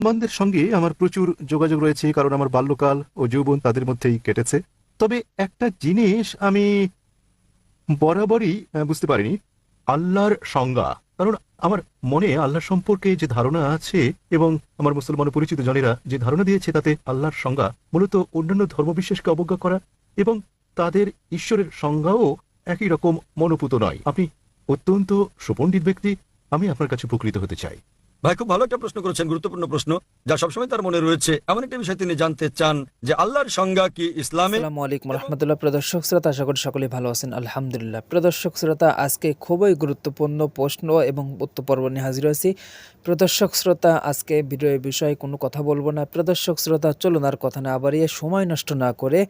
মুসলমানদের সঙ্গে আমার প্রচুর যোগাযোগ রয়েছে, কারণ আমার বাল্যকাল ও যৌবন তাদের মধ্যেই কেটেছে। তবে একটা জিনিস আমি বরাবরই বুঝতে পারিনি। আল্লাহর সংজ্ঞা। কারণ আমার মনে আল্লাহ সম্পর্কে যে ধারণা আছে এবং আমার মুসলমান পরিচিত জনেরা যে ধারণা দিয়েছে, তাতে আল্লাহর সংজ্ঞা মূলত অন্যান্য ধর্মবিশ্বাসকে অবজ্ঞা করা এবং তাদের ঈশ্বরের সংজ্ঞাও একই রকম মনোপুত নয়। আপনি অত্যন্ত সুপণ্ডিত ব্যক্তি, আমি আপনার কাছে উপকৃত হতে চাই। ভাই, খুব ভালো একটা প্রশ্ন করেছেন, গুরুত্বপূর্ণ প্রশ্ন, যা সবসময় তার মনে রয়েছে। এমন একটা বিষয় তিনি জানতে চান যে আল্লাহর সংজ্ঞা কি ইসলামে? রহমতুল্লাহ। প্রদর্শক শ্রোতা, আশা করি সকলে ভালো আছেন, আলহামদুলিল্লাহ। প্রদর্শক শ্রোতা, আজকে খুবই গুরুত্বপূর্ণ প্রশ্ন এবং উত্তর পর্ব নিয়ে হাজির হয়েছি। প্রদর্শক শ্রোতা, আজকে ভিডিওর বিষয়ে কোনো কথা বলব না। প্রদর্শক শ্রোতা, চলুন আর কথা না বাড়িয়ে সময় নষ্ট না করে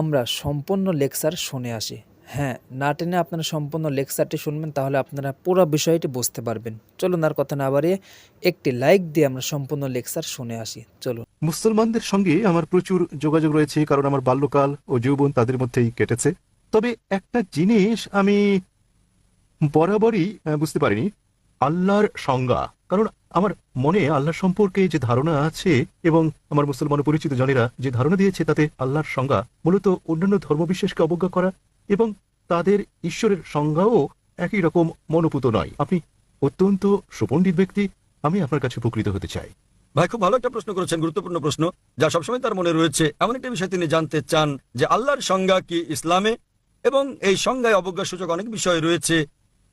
আমরা সম্পূর্ণ লেকচার শুনে আসি। হ্যাঁ না টেনে আপনারা সম্পূর্ণ লেকচারটি শুনবেন, তাহলে আপনারা পুরো বিষয়টি বুঝতে পারবেন। চলুন আর কথা না বাড়িয়ে একটি লাইক দিয়ে আমরা সম্পূর্ণ লেকচার শুনে আসি। চলুন। মুসলমানদের সঙ্গে আমার প্রচুর যোগাযোগ রয়েছে, কারণ আমার বাল্যকাল ও যৌবন তাদের মধ্যেই কেটেছে। তবে একটা জিনিস আমি বরাবরই বুঝতে পারিনি, আল্লাহর সংজ্ঞা। কারণ আমার মনে আল্লাহ সম্পর্কে যে ধারণা আছে এবং আমার মুসলমান পরিচিত জনেরা যে ধারণা দিয়েছে, তাতে আল্লাহর সংজ্ঞা মূলত অন্যান্য ধর্মবিশ্বাসকে অবজ্ঞা করা এবং তাদের ঈশ্বরের সংজ্ঞাও একই রকম মনোপুত নয়। আপনি অত্যন্ত সুপণ্ডিত ব্যক্তি, আমি আপনার কাছে উপকৃত হতে চাই। ভাই, খুব ভালো একটা প্রশ্ন করেছেন, গুরুত্বপূর্ণ প্রশ্ন, যা সবসময় তার মনে রয়েছে। এমন একটা বিষয় তিনি জানতে চান যে আল্লাহর সংজ্ঞা কি ইসলামে? এবং এই সংজ্ঞায় অবজ্ঞা সূচক অনেক বিষয় রয়েছে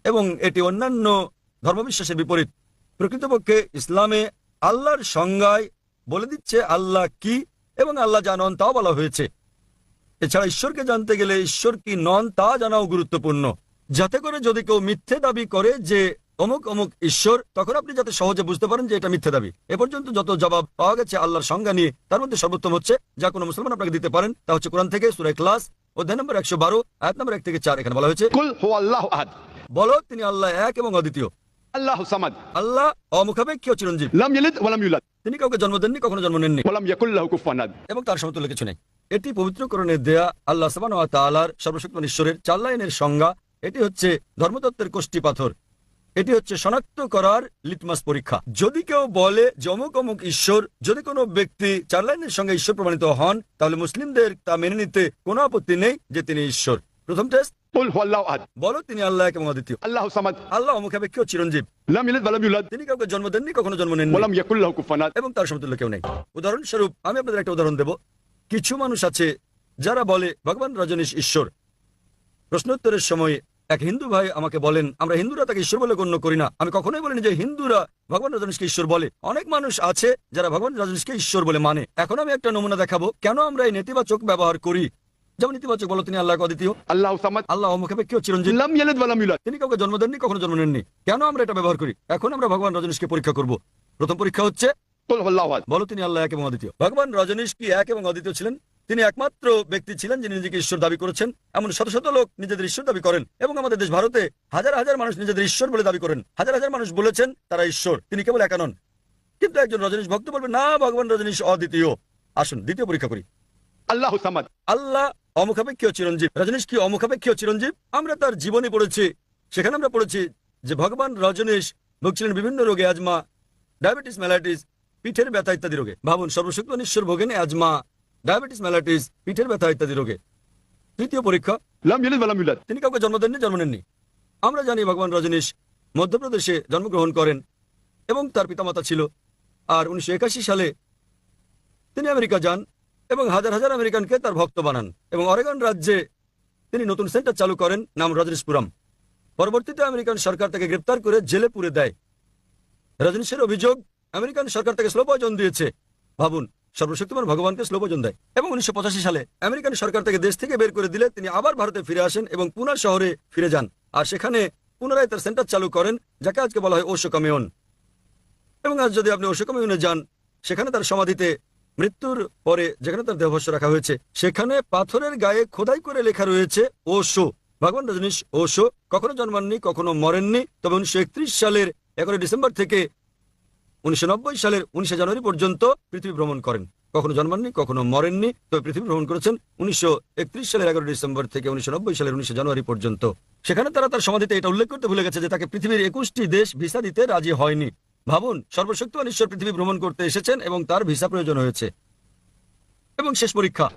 এবং এটি অন্যান্য ধর্মবিশ্বাসের বিপরীত। প্রকৃতপক্ষে ইসলামে আল্লাহর সংজ্ঞায় বলে দিচ্ছে আল্লাহ কি এবং আল্লাহ জানন তাও বলা হয়েছে। এছাড়া ঈশ্বরকে জানতে গেলে ঈশ্বর কি নন তা জানাও গুরুত্বপূর্ণ। যাতে করে যদি কেউ মিথ্যে দাবি করে যে অমুক অমুক ঈশ্বর তখন আপনি যাতে সহজে বুঝতে পারেন যে এটা মিথ্যে দাবি। এ পর্যন্ত যত জবাব পাওয়া গেছে আল্লাহর সংজ্ঞা নিয়ে তার মধ্যে সর্বোত্তম হচ্ছে যা কোনো মুসলমান আপনাকে দিতে পারেন তা হচ্ছে কোরআন থেকে সুরাই ক্লাস অধ্যায় নম্বর একশো বারো আয়াত নম্বর এক থেকে চার এখানে বলা হয়েছে বলো তিনি আল্লাহ এক এবং অদ্বিতীয়। আল্লাহ সামাদ। আল্লাহ অমুখাপেক্ষীয় চিরঞ্জীব। লাম ইউলাদ। তিনি কাউকে জন্ম দেননি কখনো জন্ম নেননি। এবং তার সমতুল্য কিছু নেই। এটি পবিত্রকরণের দেয়া আল্লাহ সাবান তালার সর্বশক্তিমান ঈশ্বরের চার লাইনের সংজ্ঞা। এটি হচ্ছে ধর্মতত্ত্বের কোষ্টি পাথর। এটি হচ্ছে শনাক্ত করার লিটমাস পরীক্ষা। যদি কেউ বলে যে অমুক অমুক ঈশ্বর যদি কোনো ব্যক্তি চার লাইনের সঙ্গে ঈশ্বর প্রমাণিত হন তাহলে মুসলিমদের তা মেনে নিতে কোনো আপত্তি নেই যে তিনি ঈশ্বর। প্রথম টেস্ট বলো তিনি আল্লাহ এক এবং অদ্বিতীয়। আল্লাহ সামাদ। আল্লাহ চিরঞ্জীব। ইয়ালিদ ওয়া লাম তিনি কাউকে জন্ম দেননি কখনো জন্ম আহাদ এবং তার সমতুল্য কেউ নেই। উদাহরণস্বরূপ আমি আপনাদের একটা উদাহরণ দেব। কিছু মানুষ আছে যারা বলে ভগবান রজনীশ ঈশ্বর। প্রশ্নোত্তরের সময় এক হিন্দু ভাই আমাকে বলেন আমরা হিন্দুরা তাকে ঈশ্বর বলে গণ্য করি না। আমি কখনোই বলিনি যে হিন্দুরা ভগবান রজনীশকে ঈশ্বর বলে। অনেক মানুষ আছে যারা ভগবান রজনীশকে ঈশ্বর বলে মানে। এখন আমি একটা নমুনা দেখাবো কেন আমরা এই নেতিবাচক ব্যবহার করি? যেমন নেতিবাচক বলো তিনি আল্লাহ অদ্বিতীয়। আল্লাহ আল্লাহ অমুখাপেক্ষীয় চিরঞ্জীব। তিনি কাউকে জন্ম দেননি কখনো জন্ম নেননি। কেন আমরা এটা ব্যবহার করি? এখন আমরা ভগবান রজনীশকে পরীক্ষা করব। প্রথম পরীক্ষা হচ্ছে বলো তিনি আল্লাহ এক এবং অদ্বিতীয়। ভগবান রজনীশ কি এক এবং অদ্বিতীয় ছিলেন? তিনি একমাত্র ব্যক্তি ছিলেন যিনি নিজেকে ঈশ্বর দাবি করেছেন। এমন শত শত লোক নিজেদের ঈশ্বর দাবি করেন এবং আমাদের দেশ ভারতে হাজার হাজার মানুষ নিজেদের ঈশ্বর বলে দাবি করেন। হাজার হাজার মানুষ বলেছেন তারা ঈশ্বর তিনি কেবল একা নন। কিন্তু একজন রজনীশ ভক্ত বলবে না ভগবান রজনীশ অদ্বিতীয়। আসুন দ্বিতীয় পরীক্ষা করি। আল্লাহ আল্লাহ অমুখাপেক্ষীয় চিরঞ্জীব। রজনীশ কি অমুখাপেক্ষীয় চিরঞ্জীব? আমরা তার জীবনী পড়েছি। সেখানে আমরা পড়েছি যে ভগবান রজনীশ ভুগছিলেন বিভিন্ন রোগে আজমা ডায়াবেটিস ম্যালাইটিস পিঠের ব্যথা ইত্যাদি রোগে। ভাবুন সর্বশক্ত ঈশ্বর ভোগেন আজমা। ডায়াবেটিস ম্যালাইটিস পিঠের ব্যথা ইত্যাদি রোগে। তৃতীয় পরীক্ষা। তিনি কাউকে জন্ম দেননি জন্ম নেননি। আমরা জানি ভগবান রজনীশ মধ্যপ্রদেশে জন্মগ্রহণ করেন এবং তার পিতামাতা ছিল। আর উনিশশো একাশি সালে তিনি আমেরিকা যান এবং হাজার হাজার আমেরিকানকে তার ভক্ত বানান এবং অরেগন রাজ্যে তিনি নতুন সেন্টার চালু করেন নাম রজনীশপুরম। পরবর্তীতে আমেরিকান সরকার তাকে গ্রেপ্তার করে জেলে পুরে দেয়। রজনীশের অভিযোগ আমেরিকান সরকার তাকে স্লো দিয়েছে। ভাবুন, সর্বশক্তিমান ভগবানকে স্লো দেয়। এবং উনিশশো পঁচাশি সালে আমেরিকান সরকার তাকে দেশ থেকে বের করে দিলে তিনি আবার ভারতে ফিরে আসেন এবং পুনা শহরে ফিরে যান। আর সেখানে পুনরায় তার সেন্টার চালু করেন, যাকে আজকে বলা হয় ওশো কমিউন এবং আজ যদি আপনি ওশো কমিউনে যান, সেখানে তার সমাধিতে মৃত্যুর পরে যেখানে তার দেহভস্য রাখা হয়েছে, সেখানে পাথরের গায়ে খোদাই করে লেখা রয়েছে, ওশো। ভগবান রজনীশ ওশো। কখনো জন্মাননি, কখনো মরেননি। তবে উনিশশো একত্রিশ সালের এগারোই ডিসেম্বর থেকে উনিশশো সালের উনিশে জানুয়ারি পর্যন্ত পৃথিবী ভ্রমণ করেন। কখনো জন্মাননি কখনো মরেননি তবে পৃথিবী ভ্রমণ করেছেন উনিশশো সালের এগারো ডিসেম্বর থেকে উনিশশো সালের উনিশে জানুয়ারি পর্যন্ত। সেখানে তারা তার সমাধিতে এটা উল্লেখ করতে ভুলে গেছে যে তাকে পৃথিবীর একুশটি দেশ ভিসা দিতে রাজি হয়নি। ভাবুন সর্বশক্তিমান ঈশ্বর পৃথিবী ভ্রমণ করতে এসেছেন এবং তার ভিসা প্রয়োজন হয়েছে। এবং শেষ পরীক্ষা।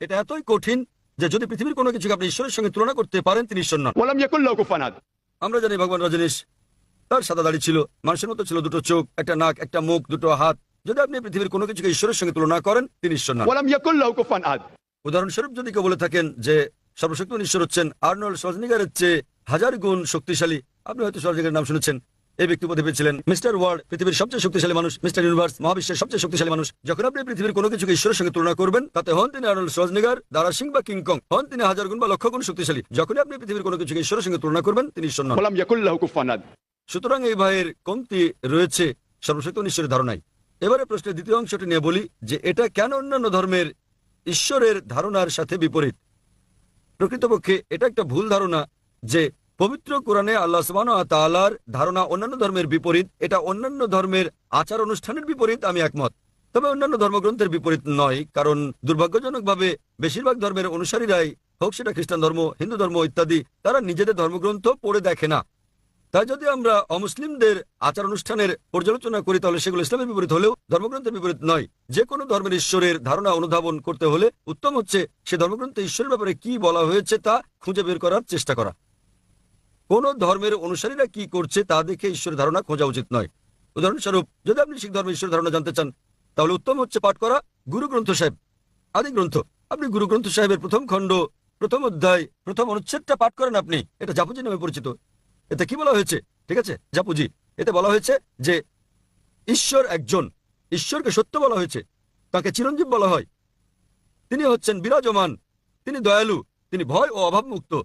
এটা এতই কঠিন যে যদি পৃথিবীর কোনো কিছুকে আপনি ঈশ্বরের সঙ্গে তুলনা করতে পারেন তিনি ঈশ্বর নন। আমরা জানি ভগবান রজনীশ তার সাদা দাড়ি ছিল মানুষের মতো ছিল দুটো চোখ একটা নাক একটা মুখ দুটো হাত। যদি আপনি পৃথিবীর কোনো কিছুকে ঈশ্বরের সঙ্গে তুলনা করেন তিনি ঈশ্বর না উদাহরণস্বরূপ যদি কেউ বলে থাকেন যে সর্বশক্তি ঈশ্বর হচ্ছেন আর্নল্ড সজনিগারের চেয়ে হাজার গুণ শক্তিশালী আপনি হয়তো সজনিগারের নাম শুনেছেন। এই ব্যক্তি পদে পেয়েছিলেন মিস্টার ওয়ার্ল্ড পৃথিবীর সবচেয়ে শক্তিশালী মানুষ মিস্টার ইউনিভার্স মহাবিশ্বের সবচেয়ে শক্তিশালী মানুষ। যখন আপনি পৃথিবীর কোনো কিছুকে ঈশ্বরের সঙ্গে তুলনা করবেন তাতে হন তিনি আর্নল্ড সজনিগার দারা সিং বা কিংকং হন তিনি হাজার গুণ বা লক্ষ গুণ শক্তিশালী। যখন আপনি পৃথিবীর কোনো কিছুকে ঈশ্বরের সঙ্গে তুলনা করবেন তিনি ঈশ্বর সুতরাং এই ভাইয়ের কমতি রয়েছে সর্বশক্ত ঈশ্বরের ধারণায়। এবারে প্রশ্নের দ্বিতীয় অংশটি নিয়ে বলি যে এটা কেন অন্যান্য ধর্মের ঈশ্বরের ধারণার সাথে বিপরীত? প্রকৃতপক্ষে এটা একটা ভুল ধারণা যে পবিত্র কোরআনে আল্লাহ সুবান তালার ধারণা অন্যান্য ধর্মের বিপরীত, এটা অন্যান্য ধর্মের আচার অনুষ্ঠানের বিপরীত, আমি একমত। তবে অন্যান্য ধর্মগ্রন্থের বিপরীত নয়, কারণ দুর্ভাগ্যজনকভাবে বেশিরভাগ ধর্মের অনুসারীরাই হোক সেটা খ্রিস্টান ধর্ম, হিন্দু ধর্ম ইত্যাদি, তারা নিজেদের ধর্মগ্রন্থ পড়ে দেখে না। তাই যদি আমরা অমুসলিমদের আচার অনুষ্ঠানের পর্যালোচনা করি, তাহলে সেগুলো ইসলামের বিপরীত হলেও ধর্মগ্রন্থের বিপরীত নয়। যে কোনো ধর্মের ঈশ্বরের ধারণা অনুধাবন করতে হলে উত্তম হচ্ছে সে ধর্মগ্রন্থে ঈশ্বরের ব্যাপারে কি বলা হয়েছে তা খুঁজে বের করার চেষ্টা করা। কোন ধর্মের অনুসারীরা কি করছে তা দেখে ঈশ্বরের ধারণা খোঁজা উচিত নয়। উদাহরণস্বরূপ, যদি আপনি শিখ ধর্মের ঈশ্বরের ধারণা জানতে চান, তাহলে উত্তম হচ্ছে পাঠ করা গুরু গ্রন্থ সাহেব। আদি গ্রন্থ। আপনি গুরু গ্রন্থ সাহেবের প্রথম খণ্ড, প্রথম অধ্যায়, প্রথম অনুচ্ছেদটা পাঠ করেন আপনি। এটা জাপুজি নামে পরিচিত। এতে কি বলা হয়েছে? ঠিক আছে জাপুজি এতে বলা হয়েছে যে ঈশ্বর একজন। ঈশ্বরকে সত্য বলা হয়েছে। তাকে চিরঞ্জীব বলা হয়। তিনি হচ্ছেন বিরাজমান। তিনি দয়ালু। তিনি ভয় ও অভাব মুক্ত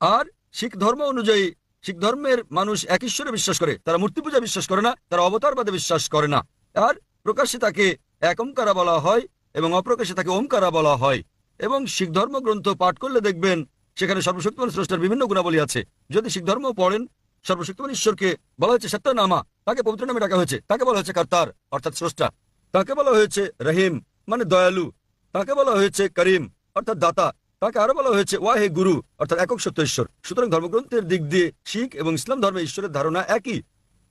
আর শিখ ধর্ম অনুযায়ী শিখ ধর্মের মানুষ এক ঈশ্বরে বিশ্বাস করে। তারা মূর্তি পূজা বিশ্বাস করে না, তারা অবতারবাদে বিশ্বাস করে না। আর প্রকাশ্যে তাকে এক ওমকারা বলা হয় এবং অপ্রকাশ্যে তাকে ওমকারা বলা হয়। এবং শিখ ধর্মগ্রন্থ পাঠ করলে দেখবেন সেখানে সর্বশক্তিমান স্রষ্টার বিভিন্ন গুণাবলী আছে। যদি শিখ ধর্ম পড়েন, সর্বশক্তিমান ঈশ্বরকে বলা হয়েছে সত্য নামা তাকে পবিত্র নামে ডাকা হয়েছে। তাকে বলা হয়েছে কার্তার, অর্থাৎ স্রষ্টা। তাকে বলা হয়েছে রহিম মানে দয়ালু। তাকে বলা হয়েছে করিম, অর্থাৎ দাতা। তাকে আরও বলা হয়েছে ওয়াহে গুরু, অর্থাৎ একক সত্য ঈশ্বর। সুতরাং ধর্মগ্রন্থের দিক দিয়ে শিখ এবং ইসলাম ধর্মে ঈশ্বরের ধারণা একই।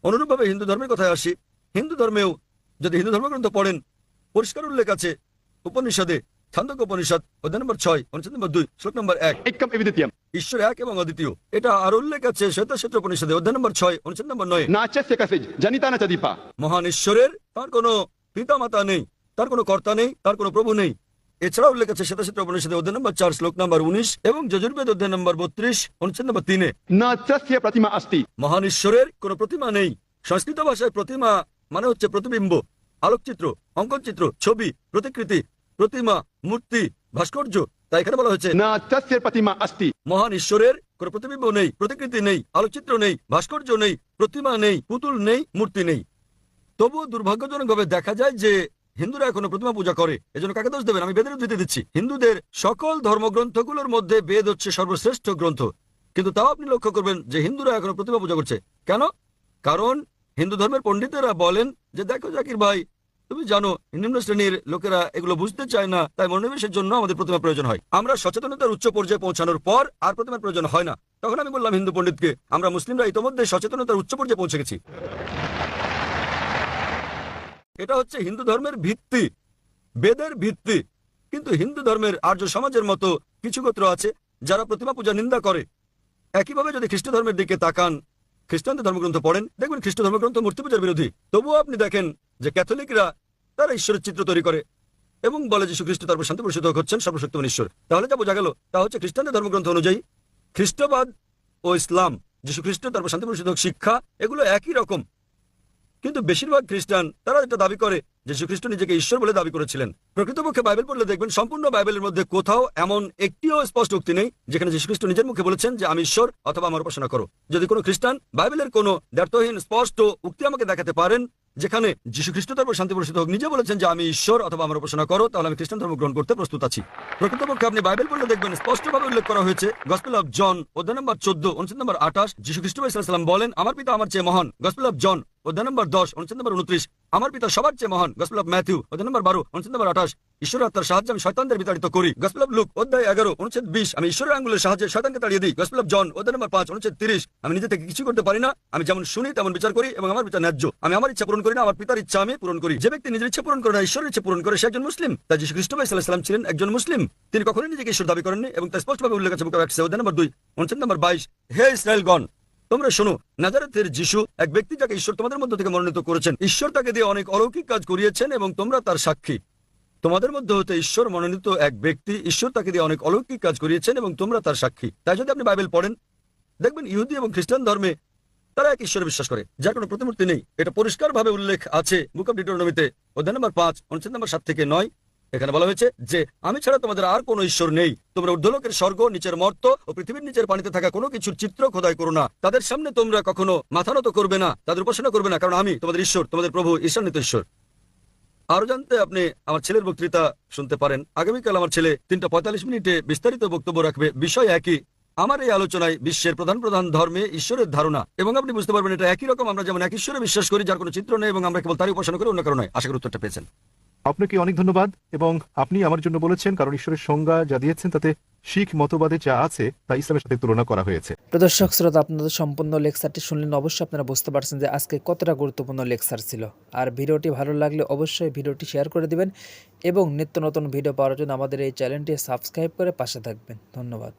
অনুরূপভাবে হিন্দু ধর্মের কথায় আসি। হিন্দু ধর্মেও, যদি হিন্দু ধর্মগ্রন্থ পড়েন, পরিষ্কার উল্লেখ আছে উপনিষদে এবং অনুচ্ছেদ নম্বর তার কর্তা নেই তার প্রভু নেই। এছাড়া উল্লেখ আছে উপনিষদে অধ্যায় নম্বর চার শ্লোক নম্বর উনিশ এবং যজুর্বেদ অধ্যায় নম্বর বত্রিশ অনুচ্ছেদ নম্বর তিনে। প্রতিমা আস্তি। মহান ঈশ্বরের প্রতিমা নেই। সংস্কৃত ভাষায় প্রতিমা মানে হচ্ছে প্রতিবিম্ব আলোকচিত্র অঙ্কনচিত্র ছবি প্রতিকৃতি প্রতিমা মূর্তি ভাস্কর্য তাই এখানে বলা হয়েছে। না চাষের প্রতিমা আস্তি। মহান ঈশ্বরের কোনো প্রতিবিম্ব নেই প্রতিকৃতি নেই আলোচিত্র নেই ভাস্কর্য নেই প্রতিমা নেই পুতুল নেই মূর্তি নেই। তবুও দুর্ভাগ্যজনকভাবে দেখা যায় যে হিন্দুরা এখনও প্রতিমা পূজা করে। এজন্য কাকে দোষ দেবেন? আমি বেদের দিতে দিচ্ছি। হিন্দুদের সকল ধর্মগ্রন্থগুলোর মধ্যে বেদ হচ্ছে সর্বশ্রেষ্ঠ গ্রন্থ। কিন্তু তাও আপনি লক্ষ্য করবেন যে হিন্দুরা এখনও প্রতিমা পূজা করছে। কেন? কারণ হিন্দু ধর্মের পণ্ডিতেরা বলেন যে দেখো জাকির ভাই তুমি জানো, নিম্ন শ্রেণির লোকেরা এগুলো বুঝতে চায় না, তাই মনোনিবেশের জন্য আমাদের প্রতিমা প্রয়োজন হয়। আমরা সচেতনতার উচ্চ পর্যায়ে পৌঁছানোর পর আর প্রতিমার প্রয়োজন হয় না। তখন আমি বললাম, হিন্দু পণ্ডিতকে, আমরা মুসলিমরা ইতোমধ্যে সচেতনতার উচ্চ পর্যায়ে পৌঁছে গেছি। এটা হচ্ছে হিন্দু ধর্মের ভিত্তি, বেদের ভিত্তি। কিন্তু হিন্দু ধর্মের আর্য সমাজের মতো কিছু গোত্র আছে, যারা প্রতিমা পূজা নিন্দা করে। একইভাবে যদি খ্রিস্ট ধর্মের দিকে তাকান খ্রিস্টানদের ধর্মগ্রন্থ পড়েন, দেখবেন খ্রিস্ট ধর্মগ্রন্থ মূর্তি পূজার বিরোধী। তবুও আপনি দেখেন যে ক্যাথলিকরা তারা ঈশ্বরের চিত্র তৈরি করে এবং বলে যীশু খ্রিস্ট তারপর শান্তি পরিষদ হচ্ছেন, সর্বশক্তিমান ঈশ্বর। তাহলে যা বোঝা গেল, তা হচ্ছে খ্রিস্টানদের ধর্মগ্রন্থ অনুযায়ী খ্রিস্টবাদ ও ইসলাম যীশু খ্রিস্ট তারপর শান্তি পরিষদ শিক্ষা, এগুলো একই রকম। কিন্তু বেশিরভাগ খ্রিস্টান, তারা এটা দাবি করে, যে যীশুখ্রিস্ট নিজেকে ঈশ্বর বলে দাবি করেছিলেন। প্রকৃতপক্ষে বাইবেল পড়লে দেখবেন, সম্পূর্ণ বাইবেলের মধ্যে কোথাও এমন একটিও স্পষ্ট উক্তি নেই, যেখানে যীশুখ্রিস্ট নিজের মুখে বলেছেন যে, আমি ঈশ্বর, অথবা আমার উপাসনা করো। যদি কোনো খ্রিস্টান বাইবেলের কোনো দ্ব্যর্থহীন, স্পষ্ট উক্তি আমাকে দেখাতে পারেন যেখানে যীশু খ্রিস্ট ধর্ম, শান্তি পরিষদ হোক, নিজে বলেছেন যে আমি ঈশ্বর অথবা আমার উপাসনা করো, তাহলে আমি খ্রিস্টান ধর্ম গ্রহণ করতে প্রস্তুত আছি। প্রকৃতপক্ষে আপনি বাইবেল পড়লে দেখবেন স্পষ্টভাবে উল্লেখ করা হয়েছে গসপেল অফ জন অধ্যায় নম্বর চোদ্দ অনুচ্ছেদ নম্বর আঠাশ যীশু খ্রিস্ট বলেন, আমার পিতা আমার চেয়ে মহান। গসপেল অফ জন অধ্যায় নম্বর দশ, অনুচ্ছেদ নম্বর উনত্রিশ। আমার পিতা সবার চেয়ে মহান। গসপেল অফ ম্যাথিউ অধ্যায় নম্বর বারো, অনুচ্ছেদ নম্বর আঠাশ। ঈশ্বরের আত্মার সাহায্যে আমি শয়তানদের বিতাড়িত করি। গসপেল অফ লুক অধ্যায় এগারো, অনুচ্ছেদ বিশ। আমি ঈশ্বরের আঙ্গুলের সাহায্যে শয়তানকে তাড়িয়ে দিই। গসপেল অফ জন অধ্যায় নম্বর পাঁচ, অনুচ্ছেদ তিরিশ। আমি নিজে থেকে কিছু করতে পারি না। আমি যেমন শুনি, তেমন বিচার করি এবং আমার বিচার ন্যায্য। আমি আমার ইচ্ছা পূরণ করি না, আমার পিতার ইচ্ছা আমি পূরণ করি। যে ব্যক্তি নিজের ইচ্ছা পূরণ করে না, ঈশ্বরের ইচ্ছা পূরণ করে, সে একজন মুসলিম। তাই যীশু খ্রিস্ট ভাই সাল্লাম ছিলেন একজন মুসলিম। তিনি কখনোই নিজেকে ঈশ্বর দাবি করেননি এবং তার স্পষ্টভাবে উল্লেখ আছে বুক অধ্যায় নম্বর দুই, অনুচ্ছেদ নম্বর বাইশ। হে ইসরায়েলগণ তোমরা শোনো নাজারেথের যিশু এক ব্যক্তি যাকে ঈশ্বর তোমাদের মধ্য থেকে মনোনীত করেছেন, ঈশ্বর তাকে দিয়ে অনেক অলৌকিক কাজ করিয়েছেন এবং তোমরা তার সাক্ষী। তোমাদের মধ্যে হতে ঈশ্বর মনোনীত এক ব্যক্তি ঈশ্বর তাকে দিয়ে অনেক অলৌকিক কাজ করিয়েছেন এবং তোমরা তার সাক্ষী। তাই যদি আপনি বাইবেল পড়েন, দেখবেন ইহুদি এবং খ্রিস্টান ধর্মে তারা এক ঈশ্বরে বিশ্বাস করে, যার কোনো প্রতিমূর্তি নেই। এটা পরিষ্কারভাবে উল্লেখ আছে বুক অফ ডিটোনমিতে অধ্যায় নম্বর পাঁচ, অনুচ্ছেদ নম্বর সাত থেকে নয়। এখানে বলা হয়েছে যে, আমি ছাড়া তোমাদের আর কোনো ঈশ্বর নেই। তোমরা ঊর্ধ্বলোকের স্বর্গ, নিচের মর্ত ও পৃথিবীর নিচের পানিতে থাকা কোনো কিছুর চিত্র খোদাই করো না। তাদের সামনে তোমরা কখনো মাথা নত করবে না, তাদের উপাসনা করবে না, কারণ আমি তোমাদের ঈশ্বর, তোমাদের প্রভু ঈশ্বরনিত ঈশ্বর। আরও জানতে আপনি আমার ছেলের বক্তৃতা শুনতে পারেন। আগামীকাল আমার ছেলে তিনটা পঁয়তাল্লিশ মিনিটে বিস্তারিত বক্তব্য রাখবে। বিষয় একই, আমার এই আলোচনায় বিশ্বের প্রধান প্রধান ধর্মে ঈশ্বরের ধারণা। এবং আপনি বুঝতে পারবেন এটা একই রকম, আমরা যেমন এক ঈশ্বরে বিশ্বাস করি, যার কোনো চিত্র নেই, এবং আমরা কেবল তারই উপাসনা করি, অন্য কারণে আশা করি উত্তরটা পেয়েছেন। আপনাকে অনেক ধন্যবাদ এবং আপনি আমার জন্য বলেছেন, কারণ ঈশ্বরের সংজ্ঞা যা দিয়েছেন তাতে শিখ মতবাদে যা আছে তা ইসলামের সাথে তুলনা করা হয়েছে। প্রদর্শক শ্রোতা, আপনাদের সম্পূর্ণ লেকচারটি শুনলেন। অবশ্যই আপনারা বুঝতে পারছেন যে আজকে কতটা গুরুত্বপূর্ণ লেকচার ছিল। আর ভিডিওটি ভালো লাগলে অবশ্যই ভিডিওটি শেয়ার করে দিবেন এবং নিত্য নতুন ভিডিও পাওয়ার জন্য আমাদের এই চ্যানেলটি সাবস্ক্রাইব করে পাশে থাকবেন। ধন্যবাদ।